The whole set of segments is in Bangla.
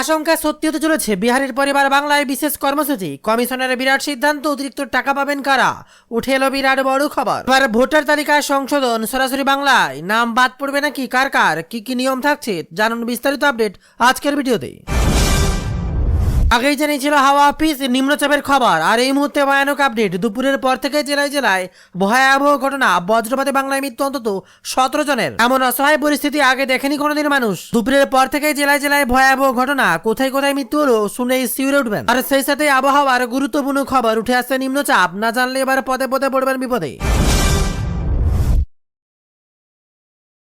আশঙ্কা সত্যি হতে চলেছে, বিহারের পরিবার বাংলায় বিশেষ কর্মসূচি। কমিশনের বিরাট সিদ্ধান্ত, অতিরিক্ত টাকা পাবেন কারা? উঠে এলো বিরাট বড় খবর। এবার ভোটার তালিকায় সংশোধন, সরাসরি বাংলায়। নাম বাদ পড়বে নাকি কার কার? কি কি নিয়ম থাকছে? জানুন বিস্তারিত আপডেট আজকের ভিডিওতে। আগেই জানিয়েছিল হাওয়া অফিস, নিম্নচাপের খবর। আর এই মুহূর্তে ভয়ানক আপডেট দুপুরের পর থেকে জেলায় জেলায় ভয়াবহ ঘটনা। বজ্রপাতে বাংলায় মৃত্যু অন্তত সতেরো জনের। এমন অসহায় পরিস্থিতি আগে দেখেনি কোনোদিন মানুষ। দুপুরের পর থেকে জেলায় জেলায় ভয়াবহ ঘটনা। কোথায় কোথায় মৃত্যু হলো শুনে শিউরে উঠবেন। আর সেই সাথে আবহাওয়ার গুরুত্বপূর্ণ খবর। উঠে আসছে নিম্নচাপ। না জানলে এবার পদে পদে পড়বেন বিপদে।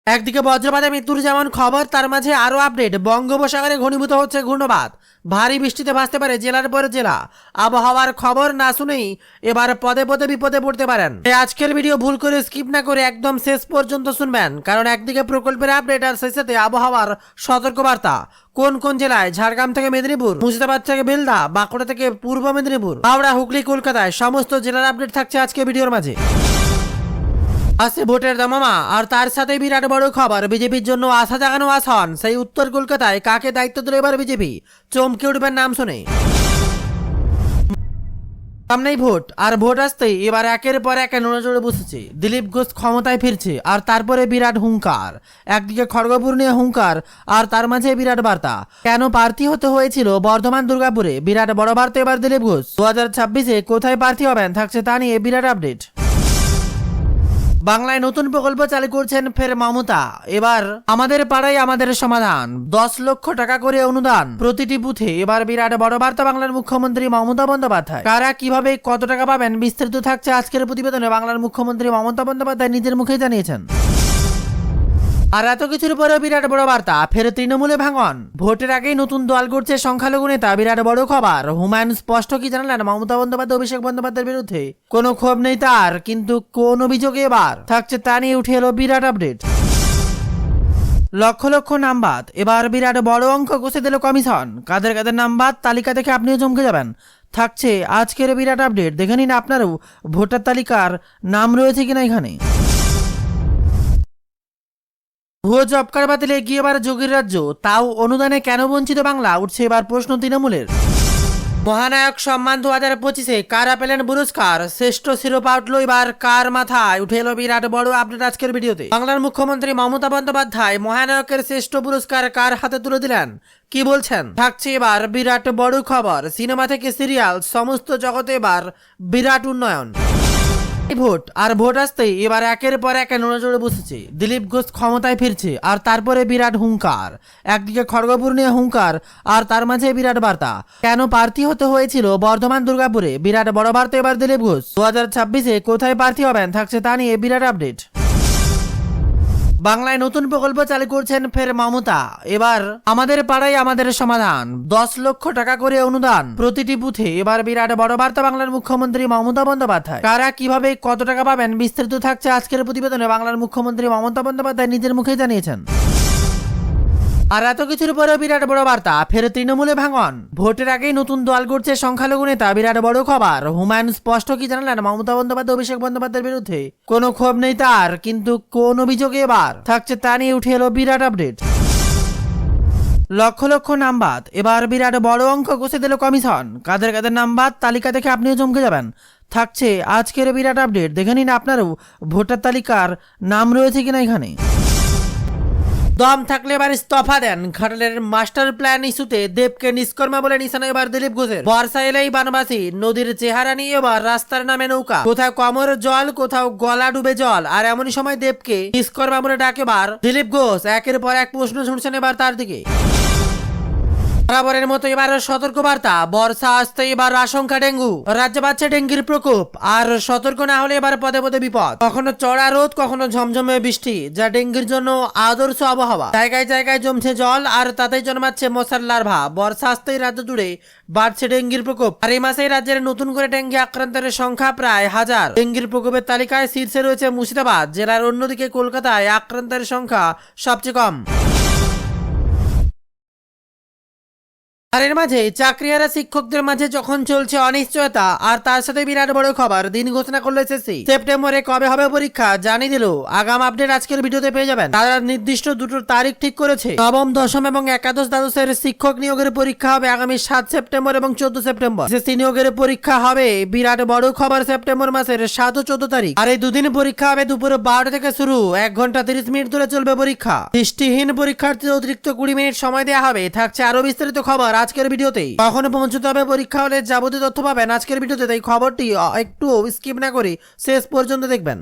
একদিকে বজ্রপাতে মৃত্যুর যেমন খবর, তার মাঝে আরও আপডেট বঙ্গোপসাগরে ঘনীভূত হচ্ছে ঘূর্ণবাত ভারী বৃষ্টিতে ভাসতে পারে জেলার পর জেলা। আবহাওয়ার খবর না শুনেই এবার পদে পদে বিপদে পড়তে পারেন। আজকের ভিডিও ভুল করে স্কিপ না করে একদম শেষ পর্যন্ত শুনবেন, কারণ একদিকে প্রকল্পের আপডেট আর সেই সাথে আবহাওয়ার সতর্কবার্তা। কোন কোন জেলায়? ঝাড়গ্রাম থেকে মেদিনীপুর, মুর্শিদাবাদ থেকে বেলদা, বাঁকুড়া থেকে পূর্ব মেদিনীপুর, হাওড়া, হুগলি, কলকাতায় সমস্ত জেলার আপডেট থাকছে আজকে ভিডিওর মাঝে। আসছে ভোটের দামামা আর তার সাথে বিরাট বড় খবর, বিজেপির জন্য আশা জাগানো আসন, সেই উত্তর কলকাতায় কাকে দায়িত্ব দিল এবার বিজেপি? চমকে উঠবেন নাম শুনে। সামনেই ভোট, আর ভোট আসতেই এবার একের পর এক নড়ে বসেছে। দিলীপ ঘোষ ক্ষমতায় ফিরছে, আর তারপরে বিরাট হুঙ্কার। একদিকে খড়গপুর নিয়ে হুঙ্কার, আর তার মাঝে বিরাট বার্তা। কেন প্রার্থী হতে হয়েছিল বর্ধমান দুর্গাপুরে? বিরাট বড় বার্তা এবার দিলীপ ঘোষ। দু হাজার ছাব্বিশে কোথায় প্রার্থী হবেন? থাকছে তা নিয়ে বিরাট আপডেট। বাংলায় নতুন প্রকল্প চালু করছেন ফের মমতা। এবার আমাদের পাড়াই আমাদের সমাধান। দশ লক্ষ টাকা করে অনুদান। প্রতিটি বুথে এবার বিরাট বড় বার্তা বাংলার মুখ্যমন্ত্রী মমতা বন্দ্যোপাধ্যায়। কারা কীভাবে কত টাকা পাবেন বিস্তারিত থাকছে আজকের প্রতিবেদনে বাংলার মুখ্যমন্ত্রী মমতা বন্দ্যোপাধ্যায় নিজের মুখে জানিয়েছেন। আর এত কিছুর পরেও বিরাট বড় বার্তা ফের তৃণমূলে ভাঙন। ভোটের আগেই নতুন দল করছে সংখ্যালঘু নেতা, বিরাট বড় খবর। হুমায়ুন স্পষ্ট কি জানালেন? মমতা বন্দ্যোপাধ্যায়, অভিষেক বন্দ্যোপাধ্যায়ের বিরুদ্ধে? কোনো ক্ষোভ নেই তার, কিন্তু কোন অভিযোগে এবার? থাকছে তা নিয়ে উঠে এলো বিরাট আপডেট। লক্ষ লক্ষ নামবাদ এবার বিরাট বড় অঙ্ক কষে দিল কমিশন। কাদের কাদের নামবাদ তালিকা দেখে আপনিও চমকে যাবেন। থাকছে আজকের বিরাট আপডেট, দেখে নিন আপনারও ভোটার তালিকার নাম রয়েছে কিনা এখানে। ভুয়ো জব কার্ড বাতিলে এগিয়ে এবার যোগীর রাজ্য। তাও অনুদানে কেন বঞ্চিত বাংলা? উঠছে এবার প্রশ্ন তৃণমূলের। মহানায়ক সম্মান দু হাজার পঁচিশে কারা পেলেন পুরস্কার? শ্রেষ্ঠ শিরোপা উঠল এবার কার মাথায়? উঠে এলো বিরাট বড় আপডেট আজকের ভিডিওতে। বাংলার মুখ্যমন্ত্রী মমতা বন্দ্যোপাধ্যায় মহানায়কের শ্রেষ্ঠ পুরস্কার কার হাতে তুলে দিলেন? কি বলছেন? থাকছে এবার বিরাট বড় খবর। সিনেমা থেকে সিরিয়াল, সমস্ত জগতে এবার বিরাট উন্নয়ন। ভোট আর ভোট আসতেই এবার একের পর এক নড়ে বসেছে। দিলীপ ঘোষ ক্ষমতায় ফিরছে আর তারপরে বিরাট হুঙ্কার। একদিকে খড়গপুর নিয়ে হুঙ্কার আর তার মাঝে বিরাট বার্তা। কেন প্রার্থী হতে হয়েছিল বর্ধমান, দুর্গাপুরে? বিরাট বড় বার্তা এবার দিলীপ ঘোষ। দু হাজার ছাব্বিশে কোথায় প্রার্থী হবেন? থাকছে তা নিয়ে বিরাট আপডেট। বাংলায় নতুন প্রকল্প চালু করছেন ফের মমতা। এবার আমাদের পাড়ায় আমাদের সমাধান। দশ লক্ষ টাকা করে অনুদান। প্রতিটি বুথে এবার বিরাট বড় বার্তা বাংলার মুখ্যমন্ত্রী মমতা বন্দ্যোপাধ্যায়। কারা কীভাবে কত টাকা পাবেন বিস্তারিত থাকছে আজকের প্রতিবেদনে বাংলার মুখ্যমন্ত্রী মমতা বন্দ্যোপাধ্যায় নিজের মুখে জানিয়েছেন। আর এত কিছুর পরেও বিরাট বড় বার্তা, ফের তৃণমূলে ভাঙন। ভোটের আগেই নতুন দল করছে সংখ্যালঘু নেতা, বিরাট বড় খবর। হুমায়ুন স্পষ্ট কি জানালেন? মমতা বন্দ্যোপাধ্যায়, অভিষেক বন্দ্যোপাধ্যায়ের বিরুদ্ধে। কোনো ক্ষোভ নেই তার, কিন্তু কোন অভিযোগে এবার? থাকছে তা নিয়ে উঠে এলো বিরাট আপডেট। লক্ষ লক্ষ নামবাদ এবার বিরাট বড় অঙ্ক কষে দিল কমিশন। কাদের কাদের নামবাদ তালিকা দেখে আপনিও চমকে যাবেন। থাকছে আজকের বিরাট আপডেট, দেখে নিন আপনারও ভোটার তালিকার নাম রয়েছে কিনা এখানে। দম থাকলে এবার ইস্তফা দেন। ঘাটালের মাস্টার প্ল্যান ইস্যুতে দেবকে নিষ্কর্মা বলে নিশানা এবার দিলীপ ঘোষের। বর্ষা এলেই বানবাসী, নদীর চেহারা নিয়ে এবার রাস্তার নামে নৌকা। কোথাও কমর জল, কোথাও গলা ডুবে জল, আর এমনই সময় দেবকে নিষ্কর্মা বলে ডাকে বার দিলীপ ঘোষ। একের পর এক প্রশ্ন শুনছেন এবার তার দিকে। বরাবরের মতো এবার সতর্কবার্তা, বর্ষা আসতে এবার আশঙ্কা ডেঙ্গু। রাজ্যে বাড়ছে ডেঙ্গির প্রকোপ, আর সতর্ক না হলে এবার পদে পদে বিপদ। কখনো চড়া রোদ, কখনো ঝমঝমে বৃষ্টি, যা ডেঙ্গির জন্য আদর্শ আবহাওয়া। জায়গায় জায়গায় জমছে জল, আর তাতেই জন্মাচ্ছে মশার লার্ভা। বর্ষা আসতেই রাজ্য জুড়ে বাড়ছে ডেঙ্গির প্রকোপ, আর এই মাসে রাজ্যের নতুন করে ডেঙ্গি আক্রান্তের সংখ্যা প্রায় হাজার। ডেঙ্গির প্রকোপের তালিকায় শীর্ষে রয়েছে মুর্শিদাবাদ, জেলার অন্যদিকে কলকাতায় আক্রান্তের সংখ্যা সবচেয়ে কম। আর এর মাঝে চাকরিহারা শিক্ষকদের মাঝে যখন চলছে অনিশ্চয়তা, আর তার সাথে বিরাট বড় খবর, দিন ঘোষণা করল এসএসসি সেপ্টেম্বরে কবে হবে পরীক্ষা জানিয়ে দিল। আগাম আপডেট আজকের ভিডিওতে পেয়ে যাবেন। তারা নির্দিষ্ট দুটো তারিখ ঠিক করেছে। নবম, দশম এবং একাদশ দ্বাদশের শিক্ষক নিয়োগের পরীক্ষা হবে আগামী সাত সেপ্টেম্বর এবং চোদ্দ সেপ্টেম্বর। এসএসসি নিয়োগের পরীক্ষা হবে বিরাট বড় খবর সেপ্টেম্বর মাসের সাত ও চোদ্দ তারিখ। আর এই দুদিন পরীক্ষা হবে দুপুরে বারোটা থেকে শুরু। এক ঘণ্টা তিরিশ মিনিট ধরে চলবে পরীক্ষা। দৃষ্টিহীন পরীক্ষার্থীদের অতিরিক্ত কুড়ি মিনিট সময় দেওয়া হবে। থাকছে আরও বিস্তারিত খবর। আজকের ভিডিওতে। কখনো পৌঁছতে হবে, পরীক্ষা হলে যাবতীয় তথ্য পাবেন। আজকের ভিডিওতে তাই খবরটি একটু স্কিপ না করে শেষ পর্যন্ত দেখবেন।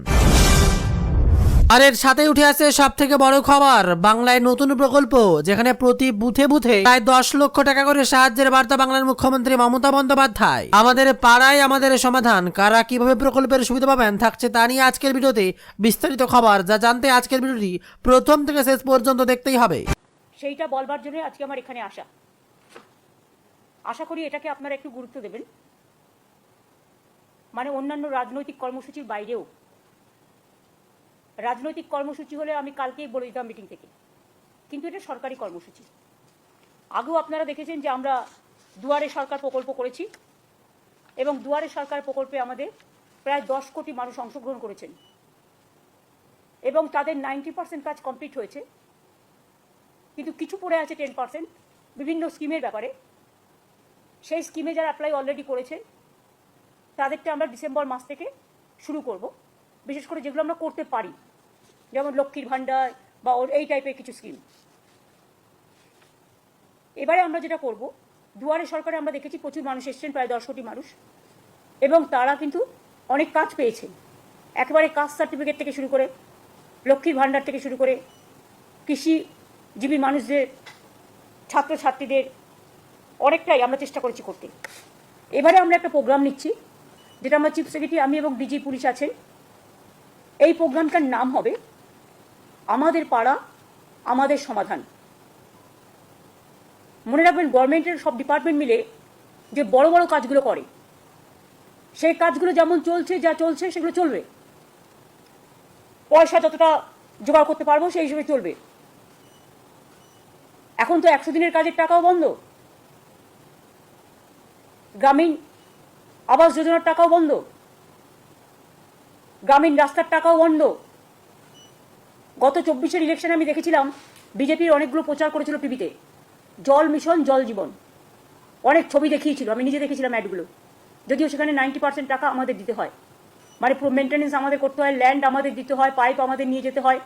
আর এর সাথে উঠে আসে সব থেকে বড় খবর, বাংলায় নতুন প্রকল্প, যেখানে প্রতি বুথে বুথে প্রায় দশ লক্ষ টাকা করে সাহায্যের বার্তা বাংলার মুখ্যমন্ত্রী মমতা বন্দ্যোপাধ্যায়। আমাদের পাড়ায় আমাদের সমাধান, কারা কীভাবে প্রকল্পের সুবিধা পাবেন থাকছে তা নিয়ে আজকের ভিডিওতে বিস্তারিত খবর। যা জানতে আজকের ভিডিওটি প্রথম থেকে শেষ পর্যন্ত দেখতেই হবে। সেইটা বলবার জন্য আজকে আমার এখানে আসা। আশা করি এটাকে আপনারা একটু গুরুত্ব দেবেন। মানে অন্যান্য রাজনৈতিক কর্মসূচির বাইরেও। রাজনৈতিক কর্মসূচি হলে আমি কালকেই বলে দিতাম মিটিং থেকে। কিন্তু এটা সরকারি কর্মসূচি। আগেও আপনারা দেখেছেন যে আমরা দুয়ারে সরকার প্রকল্প করেছি এবং দুয়ারে সরকার প্রকল্পে আমাদের প্রায় দশ কোটি মানুষ অংশগ্রহণ করেছেন। এবং তাদের নাইনটি পার্সেন্ট কাজ কমপ্লিট হয়েছে। কিন্তু কিছু পড়ে আছে টেন পার্সেন্ট। বিভিন্ন স্কিমের ব্যাপারে। সেই স্কিমে যারা অ্যাপ্লাই অলরেডি করেছেন তাদেরটা আমরা ডিসেম্বর মাস থেকে শুরু করব। বিশেষ করে যেগুলো আমরা করতে পারি, যেমন লক্ষ্মীর ভাণ্ডার বা এই টাইপের কিছু স্কিম এবারে আমরা যেটা করব, দুয়ারে সরকারে আমরা দেখেছি প্রচুর মানুষ এসছেন, প্রায় দশ কোটি মানুষ, এবং তারা কিন্তু অনেক কাজ পেয়েছেন একেবারে কাস্ট সার্টিফিকেট থেকে শুরু করে, লক্ষ্মীর ভাণ্ডার থেকে শুরু করে, কৃষিজীবী মানুষদের, ছাত্রছাত্রীদের অনেকটাই আমরা চেষ্টা করেছি করতে। এবারে আমরা একটা প্রোগ্রাম নিচ্ছি, যেটা আমার চিফ সেক্রেটারি আমি এবং ডিজি পুলিশ আছেন। এই প্রোগ্রামটার নাম হবে, আমাদের পাড়া, আমাদের সমাধান। মনে রাখবেন গভর্নমেন্টের সব ডিপার্টমেন্ট মিলে যে বড় বড় কাজগুলো করে, সেই কাজগুলো যেমন চলছে, যা চলছে, সেগুলো চলবে। পয়সা যতটা জোগাড় করতে পারব, সেই হিসেবে চলবে। এখন তো একশো দিনের কাজের টাকাও বন্ধ। গ্রামীণ আবাস যোজনার টাকাও বন্ধ। গ্রামীণ রাস্তার টাকাও বন্ধ। গত চব্বিশের ইলেকশনে আমি দেখেছিলাম, বিজেপির অনেকগুলো প্রচার করেছিল টিভিতে। জল মিশন, জল জীবন। অনেক ছবি দেখিয়েছিল, আমি নিজে দেখেছিলাম অ্যাডগুলো। যদিও সেখানে নাইনটি পার্সেন্ট টাকা আমাদের দিতে হয়। মানে পুরো মেনটেন্যান্স আমাদের করতে হয় ল্যান্ড আমাদের দিতে হয় পাইপ আমাদের নিয়ে যেতে হয়।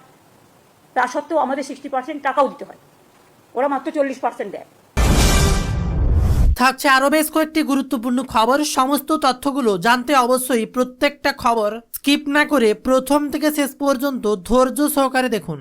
তা সত্ত্বেও আমাদের সিক্সটি পার্সেন্ট টাকাও দিতে হয়। ওরা মাত্র চল্লিশ পার্সেন্ট দেয়। থাকছে আরও বেশ কয়েকটি গুরুত্বপূর্ণ খবর। সমস্ত তথ্যগুলো জানতে অবশ্যই প্রত্যেকটা খবর স্কিপ না করে প্রথম থেকে শেষ পর্যন্ত ধৈর্য সহকারে দেখুন।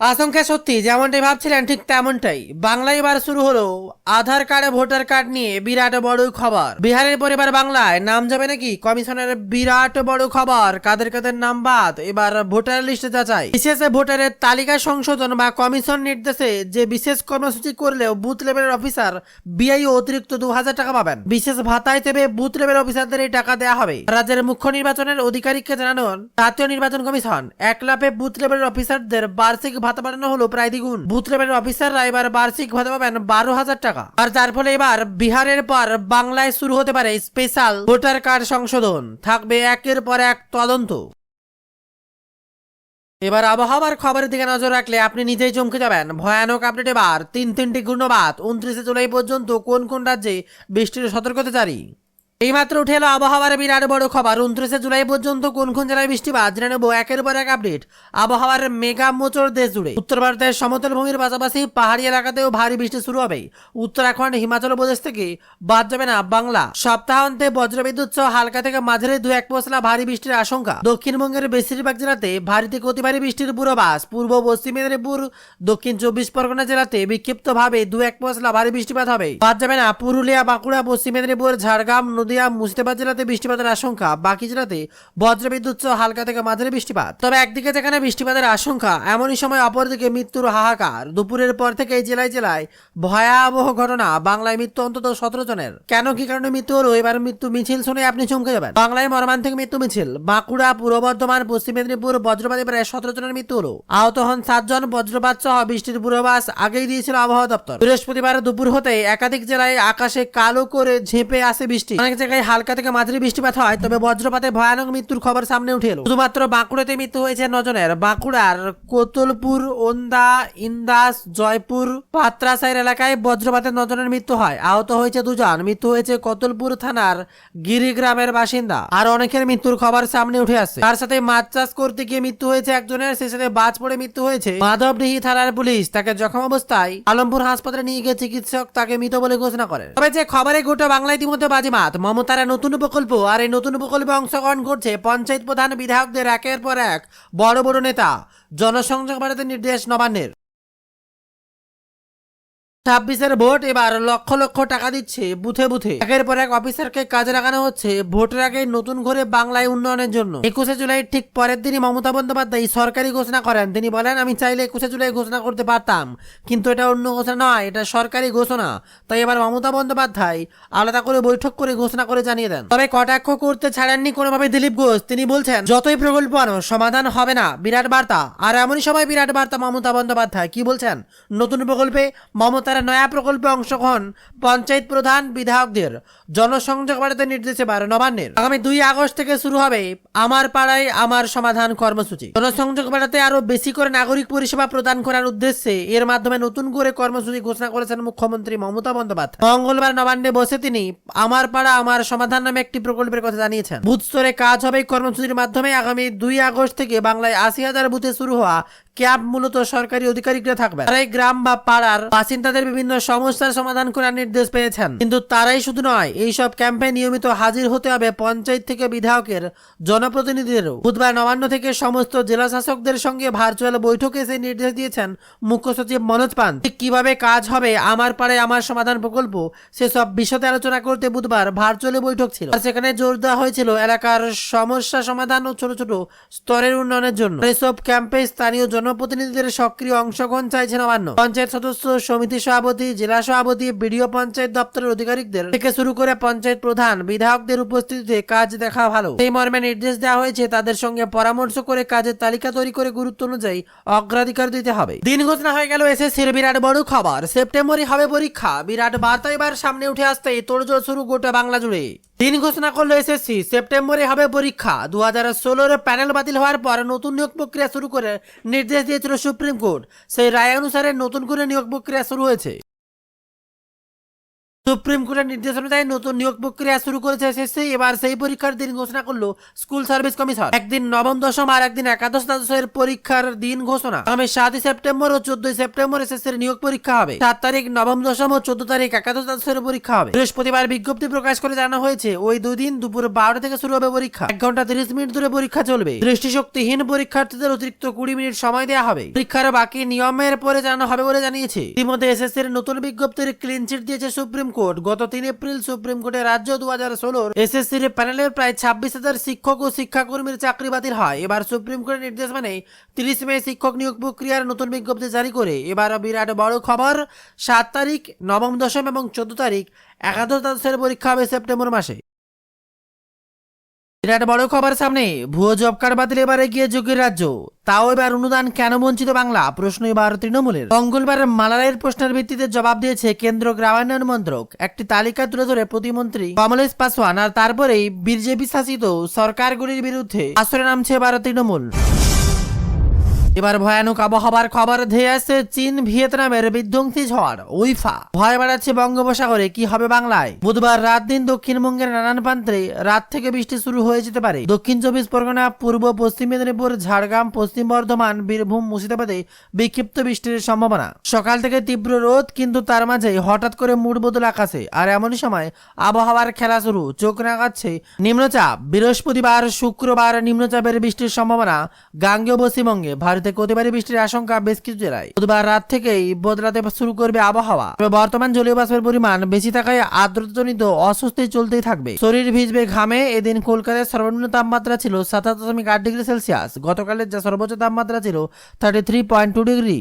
আশঙ্কা সত্যি, যেমনটাই ভাবছিলেন ঠিক তেমনটাই। বাংলায় এবার শুরু হলো আধার কার্ড ভোটার কার্ড নিয়ে বিরাট বড় খবর। বিহারের পরিবার বাংলায় নাম যাবে নাকি? কমিশনের বিরাট বড় খবর। কাদের কাদের নাম বাদ? এবার ভোটার লিস্টে যাচাই। বিশেষ ভোটারের তালিকা সংশোধন বা কমিশন নির্দেশে যে বিশেষ কর্মসূচি করলেও বুথ লেভেলের অফিসার বিআইও অতিরিক্ত দু হাজার টাকা পাবেন। বিশেষ ভাতায় দেবে বুথ লেভেল অফিসারদের এই টাকা দেওয়া হবে। রাজ্যের মুখ্য নির্বাচনের অধিকারীকে জানানোর জাতীয় নির্বাচন কমিশন এক লাফে বুথ লেভেলের অফিসারদের বার্ষিক ভাতা বাড়ানো হলো, প্রায় দ্বিগুণ। বুথ অফিসাররা এবার বার্ষিক ভাতা পাবেন বারো হাজার টাকা। আর যার ফলে এবার বিহারের পর বাংলায় শুরু হতে পারে স্পেশাল ভোটার কার্ড সংশোধন। থাকবে একের পর এক তদন্ত। এবার আবহাওয়ার খবরের দিকে নজর রাখলে আপনি নিজেই চমকে যাবেন। ভয়ানক আপডেট এবার। তিন তিনটি ঘূর্ণবাত উনত্রিশে জুলাই পর্যন্ত কোন কোন রাজ্যে বৃষ্টির সতর্কতা জারি? এইমাত্র উঠে এলো আবহাওয়ার বিরাট বড় খবর। উনত্রিশে জুলাই পর্যন্ত কোন কোন জেলায় বৃষ্টিপাত জেনে নেব, একের পর এক আপডেট আবহাওয়ার মেগা মোচর দেশ জুড়ে। উত্তর ভারতের সমতল ভূমির পাশাপাশি পাহাড়ি এলাকাতেও ভারী বৃষ্টি শুরু হবে। উত্তরাখণ্ড, হিমাচল প্রদেশ থেকে বাদ যাবে না বাংলা। সপ্তাহান্তে বজ্রবিদ্যুৎ সহ হালকা থেকে মাঝারি দু এক পশলা ভারী বৃষ্টির আশঙ্কা। দক্ষিণবঙ্গের বেশিরভাগ জেলাতে ভারী থেকে অতি ভারী বৃষ্টির পূর্বাভাস। পূর্ব, পশ্চিম মেদিনীপুর, দক্ষিণ চব্বিশ পরগনা জেলাতে বিক্ষিপ্তভাবে দু এক পশলা ভারী বৃষ্টিপাত হবে। বাদ যাবে না পুরুলিয়া, বাঁকুড়া, পশ্চিম মেদিনীপুর, ঝাড়গ্রাম নদিয়া, মুর্শিদাবাদ জেলাতে বৃষ্টিপাতের আশঙ্কা, বাকি জেলাতে বজ্রবিদ্যুৎ সহ হালকা থেকে মাঝারি বৃষ্টিপাত। তবে একদিকে যেখানে বৃষ্টিপাতের আশঙ্কা, এমনই সময় অপরদিকে মৃত্যুর হাহাকার। দুপুরের পর থেকে এই জেলায় জেলায় ভয়াবহ ঘটনা, বাংলায় মৃত্যু অন্তত সতেরো জনের। কেন, কি কারণে মৃত্যু হলো? এবার মৃত্যু মিছিল শুনে আপনি চমকে যাবেন। বাংলায় মর্মান্তিক মৃত্যু মিছিল, বাঁকুড়া, পূর্ব বর্ধমান, পশ্চিম মেদিনীপুর, বজ্রপাতে প্রায় সতেরো জনের মৃত্যু হলো। আহত হন সাতজন, বজ্রপাত সহ বৃষ্টির পূর্বাভাস আগেই দিয়েছিল আবহাওয়া দপ্তর। বৃহস্পতিবার দুপুর হতে একাধিক জেলায় আকাশে কালো করে ঝেঁপে আসে বৃষ্টি। অনেক জায়গায় হালকা থেকে মাঝারি বৃষ্টিপাত হয়, তবে বজ্রপাতে ভয়ানক মৃত্যুর খবর সামনে উঠে এলো। শুধুমাত্র বাঁকুড়াতে মৃত্যু হয়েছে নজনের। বাঁকুড়ার কোতলপুর, ওন্দা, ইন্দাস, জয়পুর, পাত্রাসাইর এলাকায় বজ্রপাতে নজনের মৃত্যু হয়। আহত হয়েছে দুজন। মৃত্যু হয়েছে কোতলপুর থানার গিরিগ্রামের বাসিন্দা। আর অনেকের মৃত্যুর খবর সামনে উঠে আসছে। তার সাথে মাছ চাষ করতে গিয়ে মৃত্যু হয়েছে একজনের। সে সাথে বাজ পড়ে মৃত্যু হয়েছে মাধবডিহি থানার পুলিশ। তাকে জখম অবস্থায় আলমপুর হাসপাতালে নিয়ে গিয়ে চিকিৎসক তাকে মৃত বলে ঘোষণা করেন। তবে যে খবরে গোটা বাংলা ইতিমধ্যে বাজিমাত মমতারা নতুন প্রকল্প আর এই নতুন প্রকল্পে অংশগ্রহণ করছে পঞ্চায়েত প্রধান বিধায়কদের একের পর এক বড় বড় নেতা। জনসংযোগ বাড়াতে নির্দেশ নবান্নের। ছাব্বিশের ভোট এবার লক্ষ লক্ষ টাকা দিচ্ছে বুথে বুথে। একের পর এক অফিসারকে কাজে লাগানো হচ্ছে ভোটের আগে নতুন করে বাংলায় উন্নয়নের জন্য। একুশে জুলাই ঠিক পরের দিনই মমতা বন্দ্যোপাধ্যায় সরকারি ঘোষণা করেন। তিনি বলেন, আমি চাইলে একুশে জুলাই ঘোষণা করতে পারতাম, কিন্তু এটা অন্য ঘোষণা নয়, এটা সরকারি ঘোষণা। তাই এবার মমতা বন্দ্যোপাধ্যায় আলাদা করে বৈঠক করে ঘোষণা করে জানিয়ে দেন। তবে কটাক্ষ করতে ছাড়েননি কোনোভাবে দিলীপ ঘোষ। তিনি বলছেন, যতই প্রকল্প আনো, সমাধান হবে না। বিরাট বার্তা। আর এমনই সময় বিরাট বার্তা মমতা বন্দ্যোপাধ্যায়। কি বলছেন? নতুন প্রকল্পে মমতার নয়া প্রকল্পে অংশগ্রহণ পঞ্চায়েত প্রধান বিধায়কদের। জনসংযোগ বাড়াতে নির্দেশ এবার নবান্নের। আগামী দুই আগস্ট থেকে শুরু হবে আমার পাড়ায় আমার সমাধান কর্মসূচি। জনসংযোগ বাড়াতে আরও বেশি করে নাগরিক পরিষেবা প্রদান করার উদ্দেশ্যে এর মাধ্যমে নতুন করে কর্মসূচি ঘোষণা করেছেন মুখ্যমন্ত্রী মমতা বন্দ্যোপাধ্যায়। মঙ্গলবার নবান্নে বসে তিনি আমার পাড়া আমার সমাধান নামে একটি প্রকল্পের কথা জানিয়েছেন। বুথ স্তরে কাজ হবে কর্মসূচির মাধ্যমে আগামী দুই আগস্ট থেকে বাংলায় আশি হাজার বুথে শুরু হওয়া ক্যাব মূলত সরকারি আধিকারিকরা থাকবে তারাই গ্রাম বা পাড়ার বাসিন্দাদের বিভিন্ন সমস্যার সমাধান করার নির্দেশ পেয়েছেন। কিন্তু তারাই শুধু নয়, এইসব ক্যাম্পে নিয়মিত হাজির হতে হবে পঞ্চায়েত থেকে বিধায়কের, জনপ্রতিনিধিদেরও। বুধবার নবান্ন থেকে সমস্ত জেলা শাসকদের সঙ্গে ভার্চুয়াল বৈঠকে সেই নির্দেশ দিয়েছেন মুখ্য সচিব মনোজ পান কীভাবে কাজ হবে, আমার পাড়ায় আমার সমাধান প্রকল্প, সেসব বিষয়ে আলোচনা করতে বুধবার ভার্চুয়ালি বৈঠক ছিল। আর সেখানে জোর দেওয়া হয়েছিল এলাকার সমস্যা সমাধান ও ছোট ছোট স্তরের উন্নয়নের জন্য। এসব ক্যাম্পে স্থানীয় জনপ্রতিনিধিদের সক্রিয় অংশগ্রহণ চাইছে নবান্ন পঞ্চায়েত সদস্য সমিতি সভাপতি, জেলা সভাপতি, বিডিও পঞ্চায়েত দপ্তরের আধিকারিকদের থেকে শুরু করে পঞ্চায়েত প্রধান, বিধায়কদের উপস্থিতিতে কাজ দেখা ভালো। সেই মর্মে নির্দেশ দেওয়া হয়েছে তাদের সঙ্গে পরামর্শ করে কাজের তালিকা তৈরি করে গুরুত্ব অনুযায়ী অগ্রাধিকার দিতে হবে। দিন ঘোষণা হয়ে গেল এসএসসির বিরাট বড় খবর। সেপ্টেম্বরে হবে পরীক্ষা। বিরাট বার্তা এবার সামনে উঠে আসতেই তোড়জোড় শুরু গোটা বাংলা জুড়ে। দিন ঘোষণা করল এসএসসি। সেপ্টেম্বরে হবে পরীক্ষা। দু হাজার ষোলোর প্যানেল বাতিল হওয়ার পর নতুন নিয়োগ প্রক্রিয়া শুরু করে নির্দেশ দিয়েছিল সুপ্রিম কোর্ট। সেই রায় অনুসারে নতুন করে নিয়োগ প্রক্রিয়া শুরু হয়েছে। সুপ্রিম কোর্টের নির্দেশ অনুযায়ী নতুন নিয়োগ প্রক্রিয়া শুরু করেছে এসএসসি। এবার সেই পরীক্ষার দিন ঘোষণা করল স্কুল সার্ভিস কমিশন। একদিন নবম দশম আর একদিন একাদশ দ্বাদশের পরীক্ষার দিন ঘোষণা। আগামী সাতই সেপ্টেম্বর ও চোদ্দই সেপ্টেম্বর এসএসসির নিয়োগ পরীক্ষা হবে। সাত তারিখ নবম দশম ও চোদ্দ তারিখ একাদশ দ্বাদশের পরীক্ষা হবে। বৃহস্পতিবার বিজ্ঞপ্তি প্রকাশ করে জানা হয়েছে, ওই দুই দিন দুপুর বারোটা থেকে শুরু হবে পরীক্ষা। এক ঘণ্টা তিরিশ মিনিট ধরে পরীক্ষা চলবে। দৃষ্টিশক্তিহীন পরীক্ষার্থীদের অতিরিক্ত কুড়ি মিনিট সময় দেওয়া হবে। পরীক্ষার বাকি নিয়মের পরে জানানো হবে বলে জানিয়েছে। ইতিমধ্যে এসএসসির নতুন বিজ্ঞপ্তির ক্লিন চিট দিয়েছে সুপ্রিম কোর্ট গত তিন এপ্রিল সুপ্রিম কোর্টে রাজ্য দু হাজার ষোলোর এসএসসির প্যানেলের প্রায় ছাব্বিশ হাজার শিক্ষক ও শিক্ষাকর্মীর চাকরি বাতিল হয়। এবার সুপ্রিম কোর্টের নির্দেশ মানে তিরিশ মে শিক্ষক নিয়োগ প্রক্রিয়ার নতুন বিজ্ঞপ্তি জারি করে। এবার বিরাট বড় খবর, সাত তারিখ, নবম দশম এবং চোদ্দ তারিখ, একাদশ দ্বাদশের পরীক্ষা হবে সেপ্টেম্বর মাসে। বিরাট বড় খবর সামনে। ভুয়ো জব কার্ড বাতিল এবারে গিয়ে যোগীর রাজ্য। তাও এবার অনুদান কেন বঞ্চিত বাংলা? প্রশ্ন এবার তৃণমূলের। মঙ্গলবার মালালাইয়ের প্রশ্নের ভিত্তিতে জবাব দিয়েছে কেন্দ্র গ্রামায়ণ মন্ত্রক। একটি তালিকা তুলে ধরে প্রতিমন্ত্রী কমলেশ পাসওয়ান আর তারপরেই বিজেপি শাসিত সরকারগুলির বিরুদ্ধে আসরে নামছে এবার তৃণমূল। এবার ভয়ানক আবহাওয়ার খবর ধেয়ে আসছে চীন, ভিয়েতনামের বিধ্বংসী ঝড়, উইফা। ভয় বাড়াচ্ছে বঙ্গোপসাগরে, কি হবে বাংলায়? বুধবার রাত দিন দক্ষিণবঙ্গের নানান প্রান্তে রাত থেকে বৃষ্টি শুরু হয়ে যেতে পারে। দক্ষিণ চব্বিশ পরগনা, পূর্ব পশ্চিম মেদিনীপুর, ঝাড়গ্রাম, পশ্চিম বর্ধমান, বীরভূম, মুর্শিদাবাদে বিক্ষিপ্ত বৃষ্টির সম্ভাবনা। সকাল থেকে তীব্র রোদ, কিন্তু তার মাঝে হঠাৎ করে মুড বদল আকাশে। আর এমনই সময় আবহাওয়ার খেলা শুরু, চোখ রাঙাচ্ছে নিম্নচাপ। বৃহস্পতিবার, শুক্রবার নিম্নচাপের বৃষ্টির সম্ভাবনা গাঙ্গেয় পশ্চিমবঙ্গে ভারতে কতিবারই বৃষ্টির আশঙ্কা বেশ কিছু জেলায়। বুধবার রাত থেকেই বদলাতে শুরু করবে আবহাওয়া। তবে বর্তমান জলীয় বাষ্পের পরিমাণ বেশি থাকায় আর্দ্রতাজনিত অস্বস্তি চলতেই থাকবে। শরীর ভিজবে ঘামে, এদিন কলকাতার সর্বনিম্ন তাপমাত্রা ছিল সাতাশ দশমিক আট ডিগ্রি সেলসিয়াস। গতকালের যা সর্বোচ্চ তাপমাত্রা ছিল thirty three point two degree